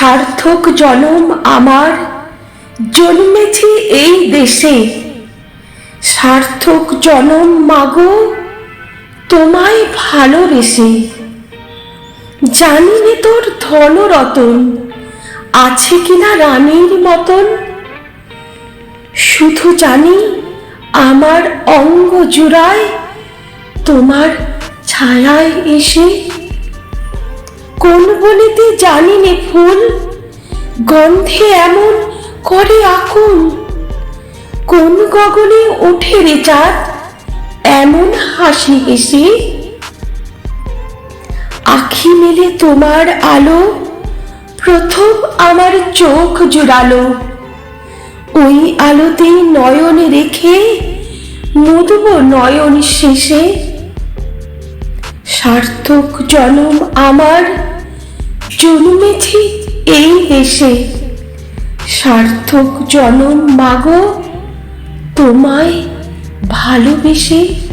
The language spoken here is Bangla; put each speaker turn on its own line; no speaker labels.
সার্থক জনম আমার, জন্মেছি এই দেশে। সার্থক জনম মাগো, তোমায় ভালোবেসে। জানি তোর ধন রতন আছে কিনা রানীর মতন। শুধু জানি আমার অঙ্গ জুড়ায় তোমার ছায়ায় এসে কোন বলিতে জানি নে ফুল? গন্ধে এমন করে আকুল। কোন গগনে ওঠে রে চাঁদ? এমন হাসি হেসে। আখি মেলে তোমার আলো, প্রথম আমার চোখ জুড়ালো। ওই আলোতেই নয়নে রেখে মুদব নয়ন শেষে সার্থক জনম আমার। জন্মেছি এই দেশে। সার্থক জনম মাগো। তোমায় ভালোবেসে